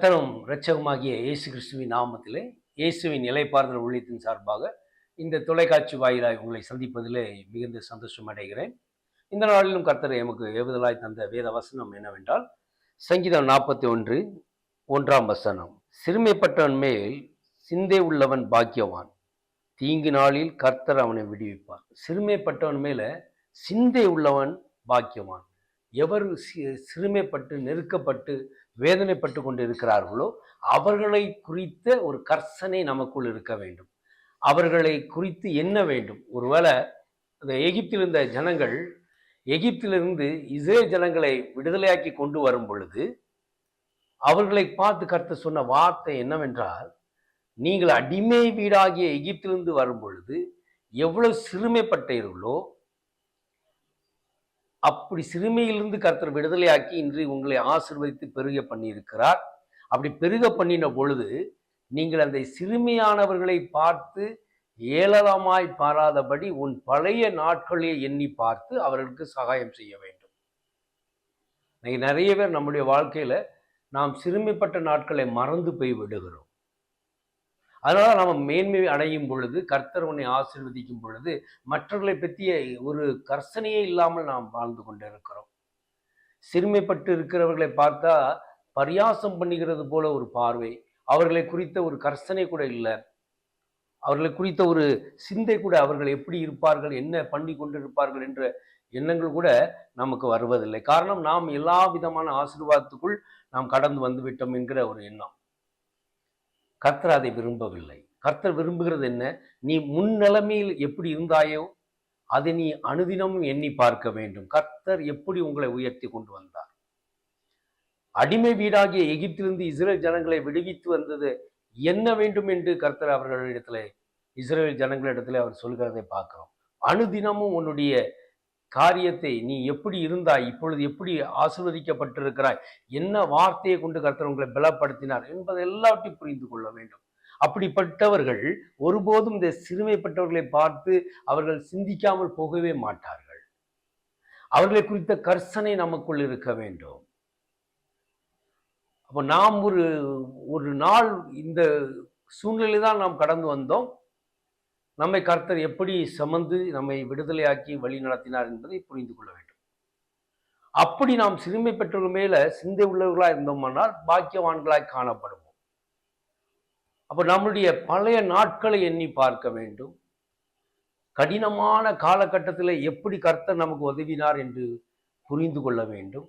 கர்த்தனும் இரட்சகமாகிய இயேசு கிறிஸ்துவின் நாமத்திலே இயேசுவின் நிலைப்பார்தல் உள்ளத்தின் சார்பாக இந்த தொலைக்காட்சி வாயிலாய் உங்களை சந்திப்பதிலே மிகுந்த சந்தோஷம் அடைகிறேன். இந்த நாளிலும் கர்த்தர் எமக்கு ஏவுதலாய் தந்த வேத வசனம் என்னவென்றால் சங்கீதம் நாற்பத்தி ஒன்று ஒன்றாம் வசனம். சிறுமைப்பட்டவன் மேல் சிந்தை உள்ளவன் பாக்கியவான். தீங்கு நாளில் கர்த்தர் அவனை விடுவிப்பார். சிறுமைப்பட்டவன் மேல சிந்தை உள்ளவன் பாக்கியவான். எவர் சிறுமைப்பட்டு நெருக்கப்பட்டு வேதனைப்பட்டு கொண்டு இருக்கிறார்களோ அவர்களை குறித்த ஒரு கர்சனை நமக்குள் இருக்க வேண்டும். அவர்களை குறித்து என்ன வேண்டும்? ஒருவேளை அந்த எகிப்தில் இருந்த ஜனங்கள் எகிப்திலிருந்து இஸ்ரேல் ஜனங்களை விடுதலையாக்கி கொண்டு வரும் பொழுது அவர்களை பார்த்து கருத்து சொன்ன வார்த்தை என்னவென்றால் நீங்கள் அடிமை வீடாகிய எகிப்திலிருந்து வரும் பொழுது எவ்வளவு சிறுமைப்பட்டீர்களோ அப்படி சிறுமையிலிருந்து கர்த்தர் விடுதலையாக்கி இன்று உங்களை ஆசிர்வதித்து பெருக பண்ணியிருக்கிறார். அப்படி பெருக பண்ணின பொழுது நீங்கள் அந்த சிறுமியானவர்களை பார்த்து ஏளனமாய் பாராதபடி உன் பழைய நாட்களே எண்ணி பார்த்து அவர்களுக்கு சகாயம் செய்ய வேண்டும். இன்னைக்கு நிறைய பேர் நம்முடைய வாழ்க்கையில நாம் சிறுமைப்பட்ட நாட்களை மறந்து போய் விடுகிறோம். அதனால நம்ம மேன்மை அடையும் பொழுது கர்த்தர் உன்னை ஆசிர்வதிக்கும் பொழுது மற்றவர்களை பற்றிய ஒரு கர்சனையே இல்லாமல் நாம் வாழ்ந்து கொண்டு இருக்கிறோம் சிறுமைப்பட்டு இருக்கிறவர்களை பார்த்தா பரியாசம் பண்ணுகிறது போல ஒரு பார்வை. அவர்களை குறித்த ஒரு கர்சனை கூட இல்லை. அவர்களை குறித்த ஒரு சிந்தை கூட அவர்கள் எப்படி இருப்பார்கள் என்ன பண்ணி கொண்டிருப்பார்கள் என்ற எண்ணங்கள் கூட நமக்கு வருவதில்லை. காரணம் நாம் எல்லா விதமான ஆசீர்வாதத்துக்குள் நாம் கடந்து வந்துவிட்டோம் என்கிற ஒரு எண்ணம். கர்த்தர் அதை விரும்பவில்லை. கர்த்தர் விரும்புகிறது என்ன? நீ முன் நிலைமையில் எப்படி இருந்தாயோ அதை நீ அனுதினமும் எண்ணி பார்க்க வேண்டும். கர்த்தர் எப்படி உங்களை உயர்த்தி கொண்டு வந்தார்? அடிமை வீடாகிய எகிப்திலிருந்து இஸ்ரேல் ஜனங்களை விடுவித்து வந்தது என்ன வேண்டும் என்று கர்த்தர் அவர்களிடத்துல இஸ்ரேல் ஜனங்களிடத்துல அவர் சொல்கிறதை பார்க்கிறோம். அனுதினமும் உன்னுடைய காரியத்தை நீ எப்படி இருந்தாய் இப்பொழுது எப்படி ஆசிர்வதிக்கப்பட்டிருக்கிறாய் என்ன வார்த்தையை கொண்டு கர்த்தர் உங்களை பலப்படுத்தினார் என்பதை எல்லாவற்றையும் புரிந்து கொள்ள வேண்டும். அப்படிப்பட்டவர்கள் ஒருபோதும் இந்த சிறுமைப்பட்டவர்களை பார்த்து அவர்கள் சிந்திக்காமல் போகவே மாட்டார்கள். அவர்களை குறித்த கர்சனை நமக்குள் இருக்க வேண்டும். அப்போ நாம் ஒரு ஒரு நாள் இந்த சூழ்நிலை தான் நாம் கடந்து வந்தோம். நம்மை கர்த்தர் எப்படி சமந்து நம்மை விடுதலையாக்கி வழி நடத்தினார் என்பதை புரிந்து கொள்ள வேண்டும். அப்படி நாம் சிறுமை பெற்றவர்கள் மேல சிந்தை உள்ளவர்களாக இருந்தோமானால் பாக்கியவான்களாய் காணப்படுவோம். அப்போ நம்முடைய பழைய நாட்களை எண்ணி பார்க்க வேண்டும். கடினமான காலகட்டத்தில் எப்படி கர்த்தர் நமக்கு உதவினார் என்று புரிந்து கொள்ள வேண்டும்.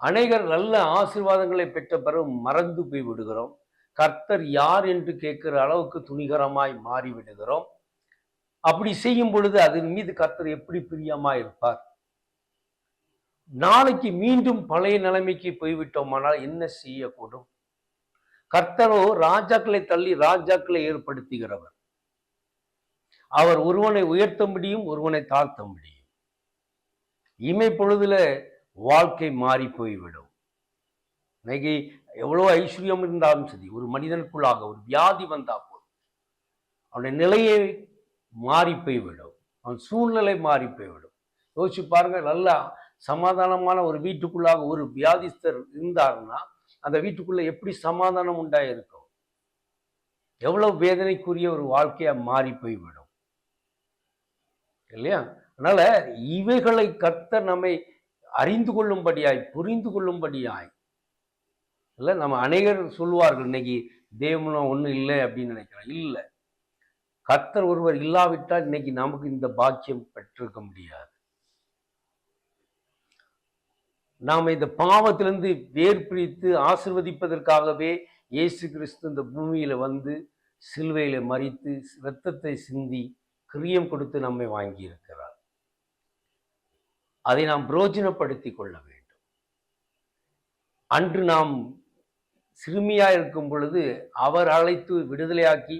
அநேகர் நல்ல ஆசீர்வாதங்களை பெற்ற பிறகு மறந்து போய் விடுகிறோம். கர்த்தர் யார் என்று கேட்கிற அளவுக்கு துணிகரமாய் மாறி விடுகிறோம் அப்படி செய்யும் பொழுது அதன் மீது கர்த்தர் எப்படி பிரியமா இருப்பார்? நாளைக்கு மீண்டும் பழைய நிலைமைக்கு போய்விட்டோமானால் என்ன செய்யக்கூடும்? கர்த்தரோ ராஜாக்களை தள்ளி ராஜாக்களை ஏற்படுத்துகிறவர். அவர் ஒருவனை உயர்த்த முடியும் ஒருவனை தாழ்த்த முடியும். இமை பொழுதுல வாழ்க்கை மாறி போய்விடும். இன்னைக்கு எவ்வளோ ஐஸ்வர்யம் இருந்தாலும் சரி ஒரு மனிதனுக்குள்ளாக ஒரு வியாதி வந்தால் போதும். அவனுடைய நிலையை மாறி போய்விடும். அவன் சூழ்நிலை மாறி போய்விடும். யோசிச்சு பாருங்க நல்லா சமாதானமான ஒரு வீட்டுக்குள்ளாக ஒரு வியாதிஸ்தர் இருந்தாருன்னா அந்த வீட்டுக்குள்ளே எப்படி சமாதானம் உண்டாயிருக்கும்? எவ்வளவு வேதனைக்குரிய ஒரு வாழ்க்கையாக மாறி போய்விடும். இல்லையா? அதனால இவைகளை கத்த நம்மை அறிந்து கொள்ளும்படியாய் புரிந்து கொள்ளும்படியாய் இல்லை நம்ம அநேகர் சொல்லுவார்கள் இன்னைக்கு தேவனம் ஒன்றும் இல்லை அப்படின்னு நினைக்கிறேன் இல்லை. கர்த்தர் ஒருவர் இல்லாவிட்டால் இன்னைக்கு நமக்கு இந்த பாக்கியம் பெற்றிருக்க முடியாது. நாம் இந்த பாவத்திலிருந்து வேர் பிரித்து ஆசிர்வதிப்பதற்காகவே இயேசு கிறிஸ்து இந்த பூமியில் வந்து சிலுவையில் மறித்து இரத்தத்தை சிந்தி கிரியம் கொடுத்து நம்மை வாங்கியிருக்கிறார். அதை நாம் பிரயோஜனப்படுத்திக் கொள்ள வேண்டும். அன்று நாம் சிறுமியாக இருக்கும் பொழுது அவர் அழைத்து விடுதலையாக்கி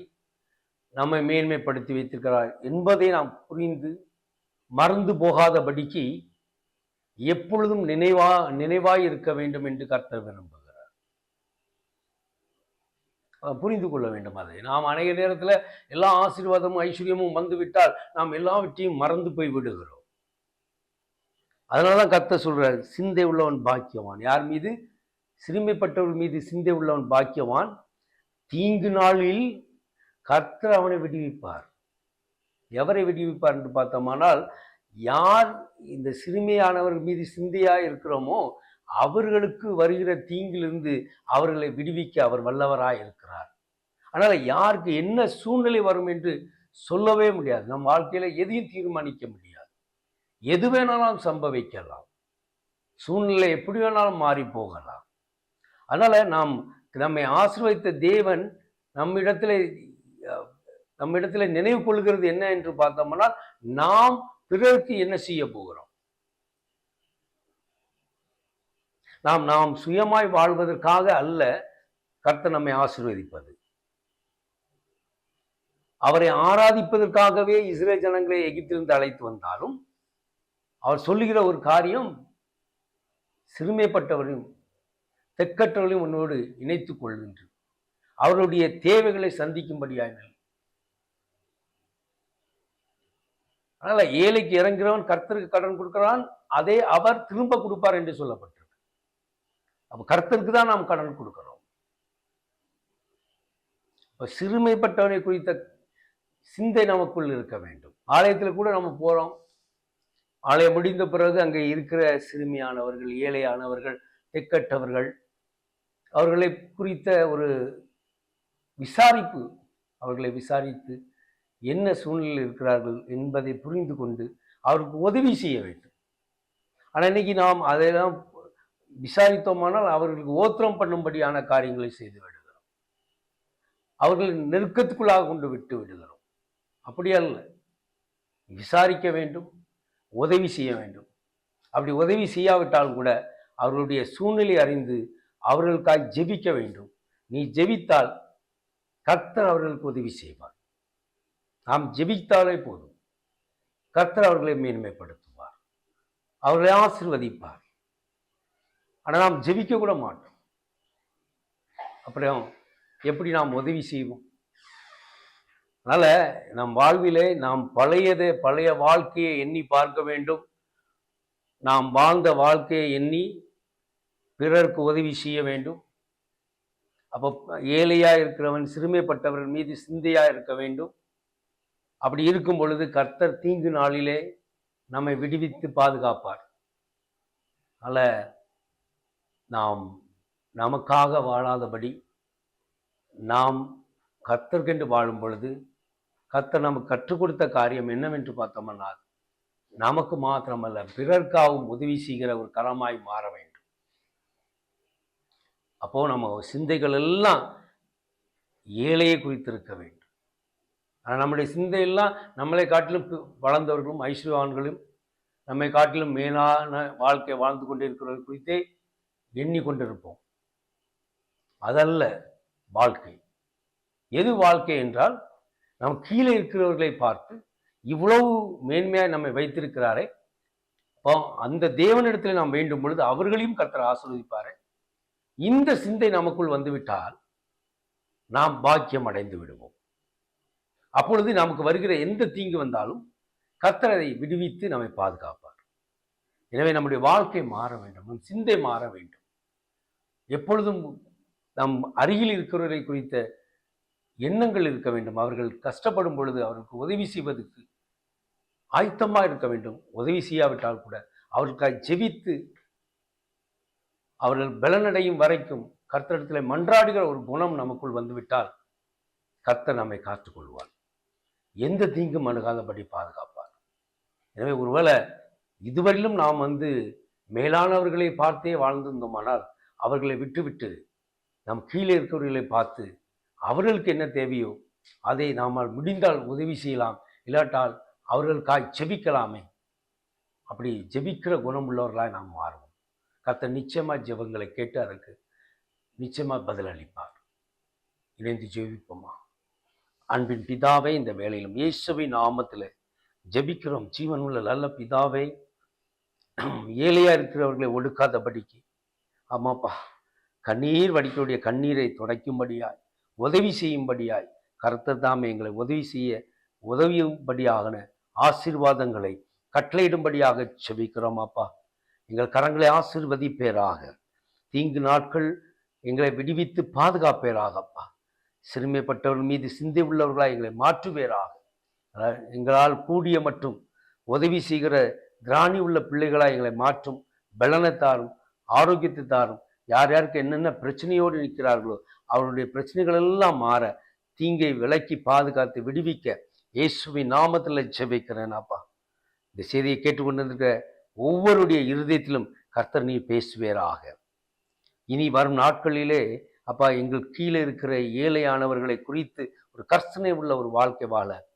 நம்மை மேன்மைப்படுத்தி வைத்திருக்கிறார் என்பதை நாம் புரிந்து மறந்து போகாதபடிக்கு எப்பொழுதும் நினைவா நினைவாய் இருக்க வேண்டும் என்று கர்த்தர் விரும்புகிறார். புரிந்து கொள்ள வேண்டும் அதை. நாம் அநேக நேரத்தில் எல்லா ஆசீர்வாதமும் ஐஸ்வர்யமும் வந்துவிட்டால் நாம் எல்லாவற்றையும் மறந்து போய் விடுகிறோம். அதனால தான் கர்த்தர் சொல்றார் சிந்தை உள்ளவன் பாக்கியவான். யார் மீது? சிறுமைப்பட்டவர்கள் மீது சிந்தை உள்ளவன் பாக்கியவான். தீங்கு நாளில் கர்த்தர் அவனை விடுவிப்பார். எவரை விடுவிப்பார் என்று பார்த்தோமானால் யார் இந்த சிறுமையானவர்கள் மீது சிந்தையாக இருக்கிறோமோ அவர்களுக்கு வருகிற தீங்கிலிருந்து அவர்களை விடுவிக்க அவர் வல்லவராக இருக்கிறார். ஆனால் யாருக்கு என்ன சூழ்நிலை வரும் என்று சொல்லவே முடியாது. நம் வாழ்க்கையில் எதையும் தீர்மானிக்க முடியாது. எது வேணாலும் சம்பவிக்கலாம். சூழ்நிலை எப்படி வேணாலும் மாறி போகலாம். அதனால் நாம் நம்மை ஆசிர்வதித்த தேவன் நம்மிடத்தில் நம்மிடத்தில் நினைவு கொள்கிறது என்ன என்று பார்த்தோம்னால் நாம் பிறருக்கு என்ன செய்ய போகிறோம்? நாம் நாம் சுயமாய் வாழ்வதற்காக அல்ல கர்த்தர் நம்மை ஆசிர்வதிப்பது. அவரை ஆராதிப்பதற்காகவே இஸ்ரேல் ஜனங்களை எகிப்திலிருந்து அழைத்து வந்தாலும் அவர் சொல்லுகிற ஒரு காரியம் சிறுமைப்பட்டவரின் தெக்கற்றவர்களையும் உன்னோடு இணைத்துக் கொள்கின்ற அவர்களுடைய தேவைகளை சந்திக்கும்படியாக அதனால் அதனால ஏழைக்கு இறங்குகிறவன் கர்த்தருக்கு கடன் கொடுக்கிறான் அதே அவர் திரும்ப கொடுப்பார் என்று சொல்லப்பட்டிருக்கு. அப்போ கர்த்தருக்கு தான் நாம் கடன் கொடுக்கிறோம் இப்போ சிறுமைப்பட்டவனை குறித்த சிந்தை நமக்குள் இருக்க வேண்டும். ஆலயத்தில் கூட நம்ம போறோம். ஆலயம் முடிந்த பிறகு அங்கே இருக்கிற சிறுமியானவர்கள் ஏழையானவர்கள் தெக்கட்டவர்கள் அவர்களை குறித்த ஒரு விசாரிப்பு அவர்களை விசாரித்து என்ன சூழ்நிலையில் இருக்கிறார்கள் என்பதை புரிந்து கொண்டு அவருக்கு உதவி செய்ய வேண்டும். ஆனால் இன்னைக்கு நாம் அதையெல்லாம் விசாரித்தோமானால் அவர்களுக்கு ஓத்திரம் பண்ணும்படியான காரியங்களை செய்து விடுகிறோம். அவர்கள் நெருக்கத்துக்குள்ளாக கொண்டு விட்டு விடுகிறோம். அப்படி அல்ல. விசாரிக்க வேண்டும் உதவி செய்ய வேண்டும். அப்படி உதவி செய்யாவிட்டால் கூட அவர்களுடைய சூழ்நிலை அறிந்து அவர்களுக்காய் ஜெபிக்க வேண்டும். நீ ஜெபித்தால் கர்த்தர் அவர்களுக்கு உதவி செய்வார். நாம் ஜெபித்தாலே போதும். கர்த்தர் அவர்களை மேன்மைப்படுத்துவார். அவர்களை ஆசிர்வதிப்பார். ஆனால் நாம் ஜெபிக்க கூட மாட்டோம். அப்புறம் எப்படி நாம் உதவி செய்வோம்? அதனால் நம் வாழ்விலே நாம் பழையதை பழைய வாழ்க்கையை எண்ணி பார்க்க வேண்டும். நாம் வாழ்ந்த வாழ்க்கையை எண்ணி பிறருக்கு உதவி செய்ய வேண்டும். அப்போ ஏழையாக இருக்கிறவன் சிறுமைப்பட்டவர்கள் மீது சிந்தையாக இருக்க வேண்டும். அப்படி இருக்கும் பொழுது கர்த்தர் தீங்கு நாளிலே நம்மை விடுவித்து பாதுகாப்பார். அல்ல நாம் நமக்காக வாழாதபடி நாம் கர்த்தர்கென்று வாழும் பொழுது கர்த்தர் நமக்கு கற்றுக் கொடுத்த காரியம் என்னவென்று பார்த்தோம்னா நமக்கு மாத்திரமல்ல பிறர்க்காகவும் உதவி செய்கிற ஒரு கரமாய் மாற வேண்டும். அப்போ நம்ம சிந்தைகள் எல்லாம் ஏழையை குறித்திருக்க வேண்டும். ஆனால் நம்முடைய சிந்தையெல்லாம் நம்மளை காட்டிலும் வளர்ந்தவர்களும் ஐஸ்வர்யவான்களும் நம்மை காட்டிலும் மேலான வாழ்க்கை வாழ்ந்து கொண்டிருக்கிறவர்கள் குறித்தே எண்ணிக்கொண்டிருப்போம் அதல்ல வாழ்க்கை. எது வாழ்க்கை என்றால் நாம் கீழே இருக்கிறவர்களை பார்த்து இவ்வளவு மேன்மையாக நம்மை வைத்திருக்கிறாரே அப்போ அந்த தேவனிடத்தில் நாம் வேண்டும் பொழுது அவர்களையும் கர்த்தர் ஆசீர்வதிப்பாரே இந்த சிந்தை நமக்குள் வந்துவிட்டால் நாம் பாக்கியம் அடைந்து விடுவோம். அப்பொழுது நமக்கு வருகிற எந்த தீங்கு வந்தாலும் கர்த்தர் விடுவித்து நம்மை பாதுகாப்பார். எனவே நம்முடைய வாழ்க்கை மாற வேண்டும் நம் சிந்தை மாற வேண்டும். எப்பொழுதும் நம் அருகில் இருக்கிறவரை குறித்த எண்ணங்கள் இருக்க வேண்டும். அவர்கள் கஷ்டப்படும் பொழுது அவர்களுக்கு உதவி செய்வதற்கு ஆயத்தமாக இருக்க வேண்டும். உதவி செய்யாவிட்டால் கூட அவர்களுக்காக ஜெபித்து அவர்கள் பலனடையும் வரைக்கும் கர்த்தரிடத்தில் மன்றாடுகிற ஒரு குணம் நமக்குள் வந்துவிட்டால் கர்த்தர் நம்மை காத்துக்கொள்வார். எந்த தீங்கும் அணுகாதபடி பாதுகாப்பார். எனவே ஒருவேளை இதுவரையிலும் நாம் வந்து மேலானவர்களை பார்த்தே வாழ்ந்திருந்தோமானால் அவர்களை விட்டுவிட்டு நம் கீழே இருக்கிறவர்களை பார்த்து அவர்களுக்கு என்ன தேவையோ அதை நாம் முடிந்தால் உதவி செய்யலாம். இல்லாட்டால் அவர்களுக்காய் ஜெபிக்கலாமே அப்படி ஜெபிக்கிற குணமுள்ளவர்களாய் நாம் மாறுவோம். கத்த நிச்சயமாக ஜெபங்களை கேட்டு அதற்கு நிச்சயமாக பதிலளிப்பார் இணைந்து ஜெபிப்போமா? அன்பின் பிதாவே இந்த வேலையிலும் இயேசுவின் நாமத்தில் ஜெபிக்கிறோம். ஜீவன் உள்ள நல்ல பிதாவே ஏழையாக இருக்கிறவர்களை ஒடுக்காதபடிக்கு ஆமாப்பா கண்ணீர் வடிக்கக்கூடிய கண்ணீரை துடைக்கும்படியாய் உதவி செய்யும்படியாய் கர்த்தர் தாமே எங்களை உதவி செய்ய உதவியும்படியாகன ஆசீர்வாதங்களை கட்டளையிடும்படியாக செபிக்கிறோம் அப்பா எங்கள் கரங்களை ஆசிர்வதிப்பேராக. தீங்கு நாட்கள் எங்களை விடுவித்து பாதுகாப்பேராகப்பா. சிறுமைப்பட்டவர்கள் மீது சிந்தை உள்ளவர்களாக எங்களை மாற்றுவேராக. எங்களால் கூடிய மற்றும் உதவி செய்கிற திராணி உள்ள பிள்ளைகளாக எங்களை மாற்றும் பலனை தாரும் ஆரோக்கியத்தை தாரும் யார் யாருக்கு என்னென்ன பிரச்சனையோடு நிற்கிறார்களோ அவருடைய பிரச்சனைகள் எல்லாம் மாற தீங்கை விலக்கி பாதுகாத்து விடுவிக்க இயேசுவின் நாமத்தில் ஜெபிக்கிறேன் அப்பா. இந்த செய்தியை கேட்டுக்கொண்டிருக்கிற ஒவ்வொருடைய இருதயத்திலும் கர்த்தர் நீ பேசுவேராக. இனி வரும் நாட்களிலே அப்பா எங்கள் கீழே இருக்கிற ஏழையானவர்களை குறித்து ஒரு கர்த்தனை உள்ள ஒரு வாழ்க்கை வாழ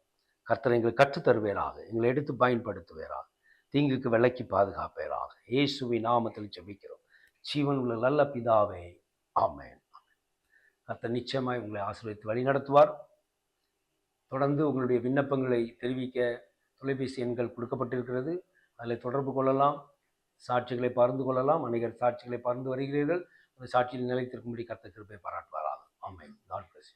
கர்த்தர் எங்களுக்கு கற்றுத் தருவேராக எங்களை எடுத்து பயன்படுத்துவேராக தீங்குக்கு விலக்கி பாதுகாப்பேராக. இயேசுவி நாமத்தில் ஜபிக்கிறோம். ஜீவன் உள்ள நல்ல பிதாவே ஆமேன். கர்த்தர் நிச்சயமாய் உங்களை ஆசீர்வதித்து வழி நடத்துவார் தொடர்ந்து உங்களுடைய விண்ணப்பங்களை தெரிவிக்க தொலைபேசி எண்கள் கொடுக்கப்பட்டிருக்கிறது. அதில் தொடர்பு கொள்ளலாம். சாட்சிகளை பகிர்ந்து கொள்ளலாம். அநேகர் சாட்சிகளை பகிர்ந்து வருகிறீர்கள். அந்த சாட்சியில் நிலைத்திருக்கும்படி கர்த்தர் கிருப்பை பாராட்டுவாராக. ஆமை காட் பிளஸ்